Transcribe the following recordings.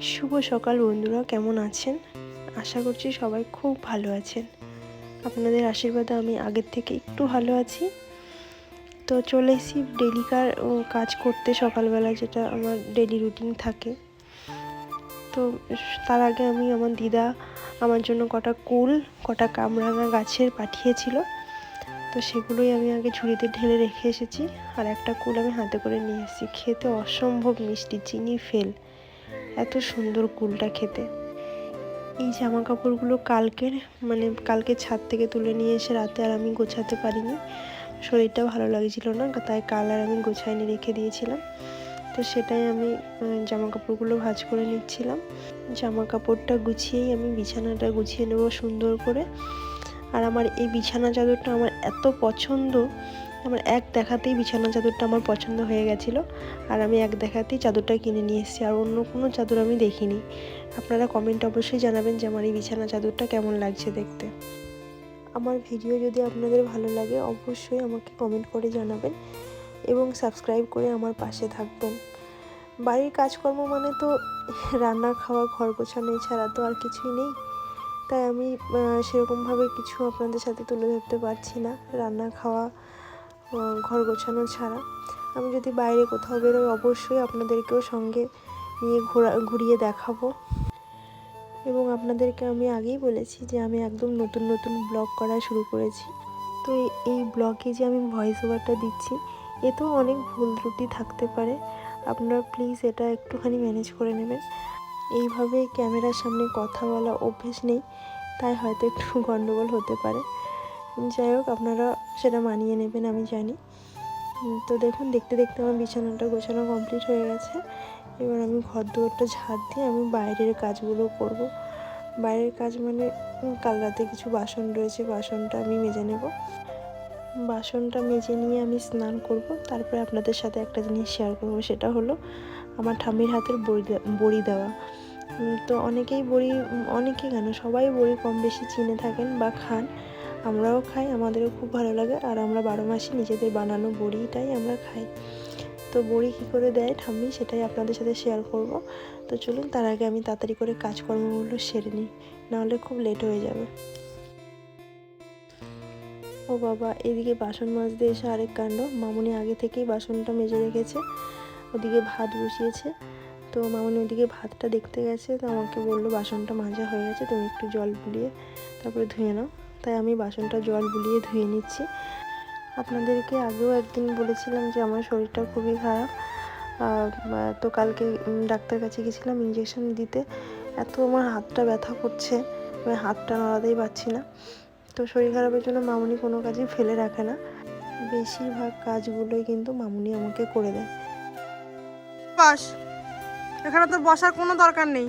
শুভ সকাল বন্ধুরা, কেমন আছেন? আশা করছি সবাই খুব ভালো আছেন। আপনাদের আশীর্বাদে আমি আগের থেকে একটু ভালো আছি। তো চলে এসেছি ডেলিকার কাজ করতে সকালবেলা, যেটা আমার ডেলি রুটিন থাকে। তো তার আগে আমি আমার দিদা আমার জন্য কটা কুল, কটা কামরাঙা গাছের পাঠিয়েছিল। তো সেগুলোই আমি আগে ঝুড়িতে ঢেলে রেখে এসেছি। আর একটা কুল আমি হাতে করে নিয়ে এসেছি। খেতে অসম্ভব মিষ্টি, চিনি ফেল। এত সুন্দর কুলটা খেতে। এই জামা কাপড়গুলো কালকের মানে কালকে ছাদ থেকে তুলে নিয়ে এসে রাতে আর আমি গোছাতে পারিনি। শরীরটা ভালো লাগছিল না, তাই কাল আর আমি গোছাইনি, রেখে দিয়েছিলাম। তো সেটাই আমি জামা কাপড়গুলো ভাজ করে নিচ্ছিলাম। জামা কাপড়টা গুছিয়েই আমি বিছানাটা গুছিয়ে নেব সুন্দর করে। আর আমার এই বিছানা চাদরটা আমার এত পছন্দ আমার এক দেখাতেই বিছানা চাদরটা আমার পছন্দ হয়ে গেছিল। আর আমি এক দেখাতেই চাদরটা কিনে নিয়ে এসেছি, আর অন্য কোনো চাদর আমি দেখিনি। আপনারা কমেন্ট অবশ্যই জানাবেন যে আমার এই বিছানা চাদরটা কেমন লাগছে দেখতে। আমার ভিডিও যদি আপনাদের ভালো লাগে, অবশ্যই আমাকে কমেন্ট করে জানাবেন এবং সাবস্ক্রাইব করে আমার পাশে থাকবেন। বাড়ির কাজকর্ম মানে তো রান্না, খাওয়া, ঘর গোছানো এছাড়া তো আর কিছুই নেই। তাই আমি সেরকমভাবে কিছু আপনাদের সাথে তুলে ধরতে পারছি না। রান্না, খাওয়া ঘর গোছানো ছাড়া। আমি যদি বাইরে কোথাও বেরোই, অবশ্যই আপনাদেরকেও সঙ্গে নিয়ে ঘোরা ঘুরিয়ে দেখাবো। এবং আপনাদেরকে আমি আগেই বলেছি যে আমি একদম নতুন নতুন ব্লগ করা শুরু করেছি। তো এই ব্লগে যে আমি ভয়েস ওভারটা দিচ্ছি, এতেও অনেক ভুল ত্রুটি থাকতে পারে। আপনারা প্লিজ এটা একটুখানি ম্যানেজ করে নেবেন। এইভাবে ক্যামেরার সামনে কথা বলা অভ্যেস নেই, তাই হয়তো একটু গণ্ডগোল হতে পারে। যাই হোক, আপনারা সেটা মানিয়ে নেবেন, আমি জানি। তো দেখুন, দেখতে দেখতে আমার বিছানাটা গোছানো কমপ্লিট হয়ে গেছে। এবার আমি ঘর দুয়ারটা ঝাড় দিয়ে আমি বাইরের কাজগুলো করব। বাইরের কাজ মানে কাল রাতে কিছু বাসন রয়েছে, বাসনটা আমি মেজে নেব। বাসনটা মেজে নিয়ে আমি স্নান করব। তারপরে আপনাদের সাথে একটা জিনিস শেয়ার করব, সেটা হলো আমার ঠাম্মির হাতের বড়ি বড়ি দেওয়া। তো অনেকেই বড়ি, অনেকেই কেন, সবাই বড়ি কম বেশি চিনে থাকেন বা খান। আমরাও খাই, আমাদেরও খুব ভালো লাগে। আর আমরা বারো মাসে নিজেদের বানানো বড়িটাই আমরা খাই। তো বড়ি কী করে দেয় ঠাম্মি, সেটাই আপনাদের সাথে শেয়ার করব। তো চলুন, তার আগে আমি তাড়াতাড়ি করে কাজকর্মগুলো সেরে নিই, নাহলে খুব লেট হয়ে যাবে। ও বাবা, এদিকে বাসন মাজতে এসে আরেক কাণ্ড। মামুনি আগে থেকেই বাসনটা মেজে রেখেছে, ওদিকে ভাত বসিয়েছে। তো মামুনি ওদিকে ভাতটা দেখতে গেছে, তো আমাকে বলল বাসনটা মাজা হয়ে গেছে, তুমি একটু জল বুলিয়ে তারপরে ধুয়ে নাও। তাই আমি বাসনটা জল বুলিয়ে ধুয়ে নিচ্ছি। আপনাদেরকে আগেও একদিন বলেছিলাম যে আমার শরীরটা খুবই খারাপ। তো কালকে ডাক্তার কাছে গেছিলাম ইঞ্জেকশন দিতে। এত আমার হাতটা ব্যথা করছে আমি হাতটা নড়াতেই পারছি না। তো শরীর খারাপের জন্য মামুনি কোনো কাজই ফেলে রাখে না। বেশিরভাগ কাজগুলোই কিন্তু মামুনি আমাকে করে দেয়। বাস এখানে তো বসার কোনো দরকার নেই।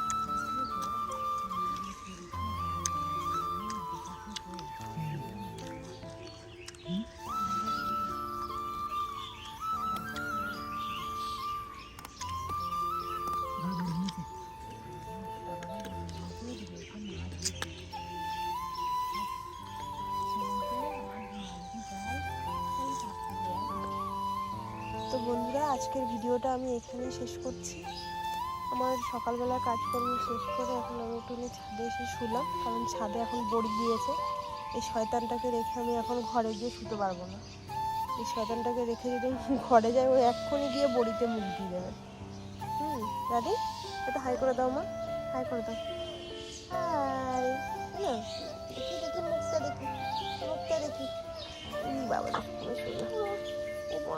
তো বন্ধুরা, আজকের ভিডিওটা আমি এখানেই শেষ করছি। আমার সকালবেলা কাজকর্ম শেষ করে এখন আমি একটু ছাদে এসে শুলাম, কারণ ছাদে এখন বড়ি দিয়েছে। এই শয়তানটাকে রেখে আমি এখন ঘরে গিয়ে শুতে পারব না। এই শয়তানটাকে রেখে যদি ঘরে যাই, ও এক্ষুনি গিয়ে বড়িতে মুখ দিয়ে দেবে। হুম দাদি এটা হাই করে দাও মা, হাই করে দাও। দেখি দেখি, মুখটা দেখি মুখটা দেখি। বাবা